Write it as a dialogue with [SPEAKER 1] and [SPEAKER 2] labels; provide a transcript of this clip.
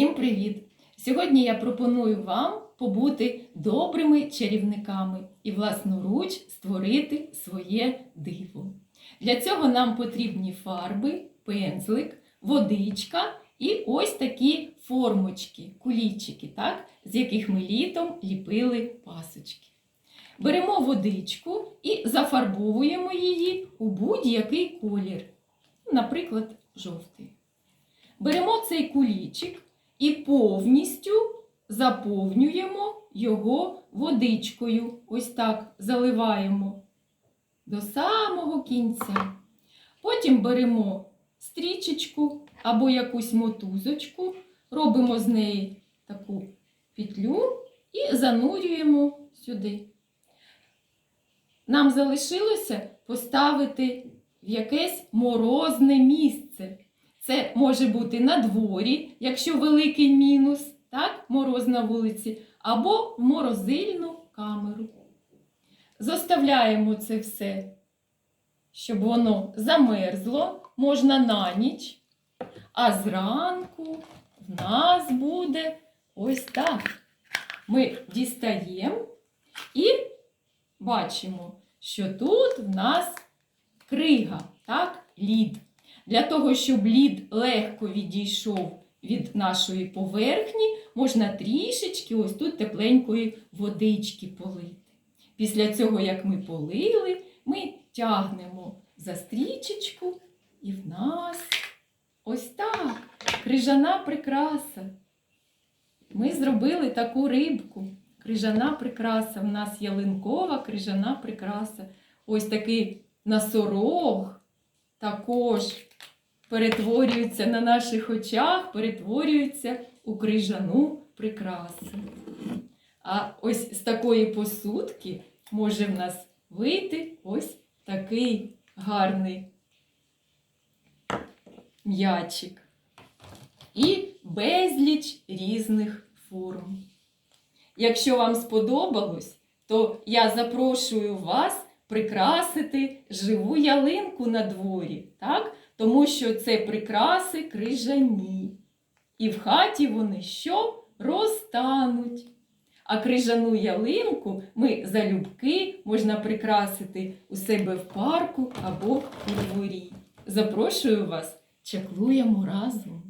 [SPEAKER 1] Всім привіт! Сьогодні я пропоную вам побути добрими чарівниками і власноруч створити своє диво. Для цього нам потрібні фарби, пензлик, водичка і ось такі формочки, кулічики, так, з яких ми літом ліпили пасочки. Беремо водичку і зафарбовуємо її у будь-який колір, наприклад, жовтий. Беремо цей кулічик і повністю заповнюємо його водичкою. Ось так заливаємо до самого кінця. Потім беремо стрічечку або якусь мотузочку, робимо з неї таку петлю і занурюємо сюди. Нам залишилося поставити в якесь морозне місце. Це може бути на дворі, якщо великий мінус, так, мороз на вулиці, або в морозильну камеру. Зоставляємо це все, щоб воно замерзло, можна на ніч, а зранку в нас буде ось так. Ми дістаємо і бачимо, що тут в нас крига, так, лід. Для того, щоб лід легко відійшов від нашої поверхні, можна трішечки ось тут тепленької водички полити. Після цього, як ми полили, ми тягнемо за стрічечку, і в нас ось так крижана прикраса. Ми зробили таку рибку. Крижана прикраса. В нас ялинкова крижана прикраса. Ось такий носорог також перетворюється на наших очах, перетворюється у крижану прикрасу. А ось з такої посудки може в нас вийти ось такий гарний м'ячик. І безліч різних форм. Якщо вам сподобалось, то я запрошую вас прикрасити живу ялинку на дворі, так? тому що це прикраси крижані. І в хаті вони що розтануть. А крижану ялинку ми залюбки можна прикрасити у себе в парку або у дворі. Запрошую вас, чаклуємо разом.